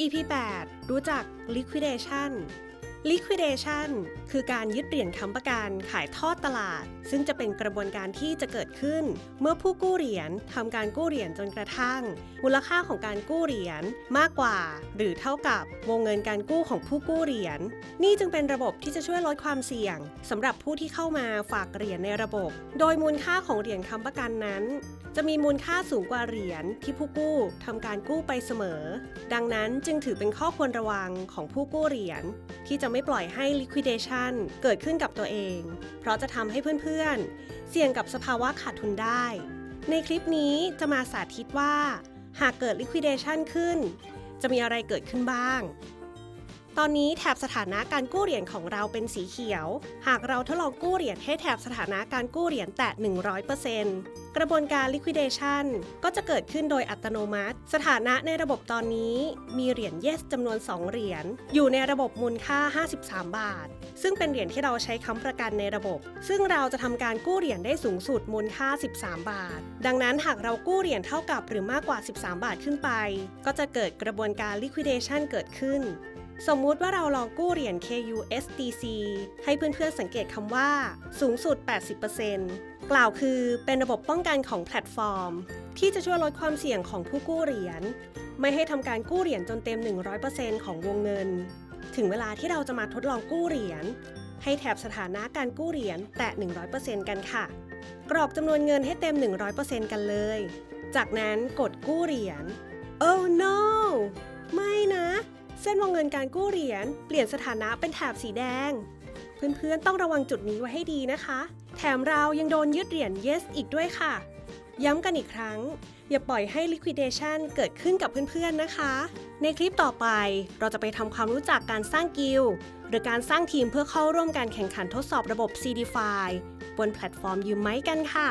EP 8 รู้จัก liquidation liquidation คือการยึดเหรียญค้ำประกันขายทอดตลาด ซึ่งจะเป็นกระบวนการที่จะเกิดขึ้น เมื่อผู้กู้เหรียญทำการกู้เหรียญจนกระทั่ง มูลค่าของการกู้เหรียญมากกว่า หรือเท่ากับวงเงินการกู้ของผู้กู้เหรียญนี่จึงเป็นระบบที่จะช่วยลดความเสี่ยงสำหรับผู้ที่เข้ามาฝากเหรียญในระบบ โดยมูลค่าของเหรียญค้ำประกันนั้น จะมีมูลค่าสูงกว่าเหรียญที่ผู้กู้ทำการกู้ไปเสมอ ดังนั้นจึงถือเป็นข้อควรระวังของผู้กู้เหรียญ ที่จะไม่ปล่อยให้ liquidation เกิดขึ้นกับตัวเอง เพราะจะทำให้เพื่อนๆ เสี่ยงกับสภาวะขาดทุนได้ ในคลิปนี้จะมาสาธิตว่า หากเกิด liquidation ขึ้น จะมีอะไรเกิดขึ้นบ้าง ตอนนี้แถบสถานะการกู้เหรียญของเราเป็นสีเขียว หากเราทดลองกู้เหรียญให้แถบสถานะการกู้เหรียญแตะ100% กระบวนการ liquidation ก็จะเกิดขึ้นโดยอัตโนมัติ สถานะในระบบตอนนี้มีเหรียญ yes จำนวน 2 เหรียญ อยู่ในระบบมูลค่า 53 บาท ซึ่งเป็นเหรียญที่เราใช้ค้ำประกันในระบบ ซึ่งเราจะทำการกู้เหรียญได้สูงสุดมูลค่า 13 บาท ดังนั้นหากเรากู้เหรียญเท่ากับหรือมากกว่า 13 บาทขึ้นไป ก็จะเกิดกระบวนการ liquidation เกิดขึ้น สมมุติว่าเราลองกู้เหรียญ KUSDC ให้เพื่อนๆสังเกตคำว่า สูงสุด 80%กล่าวคือเป็นระบบป้องกันของแพลตฟอร์ม ที่จะช่วยลดความเสี่ยงของผู้กู้เหรียญ ไม่ให้ทำการกู้เหรียญจนเต็ม 100%ของวงเงิน ถึงเวลาที่เราจะมาทดลองกู้เหรียญ ให้แถบสถานะการกู้เหรียญแตะ 100%กันค่ะ กรอกจำนวนเงินให้เต็ม 100%กันเลย จากนั้นกดกู้เหรียญ Oh no ไม่นะ เส้นวงเงินการกู้เหรียญเปลี่ยนสถานะเป็นแถบสีแดง เพื่อนๆต้องระวังจุดนี้ไว้ให้ดีนะคะ แถมเรายังโดนยึดเหรียญ yes อีกด้วยค่ะ ย้ำกันอีกครั้ง อย่าปล่อยให้ liquidation เกิดขึ้นกับเพื่อนๆนะคะ ในคลิปต่อไปเราจะไปทำความรู้จักการสร้างกิลด์หรือการสร้างทีมเพื่อเข้าร่วมการแข่งขันทดสอบระบบ CDFI บนแพลตฟอร์มยืมไม้กันค่ะ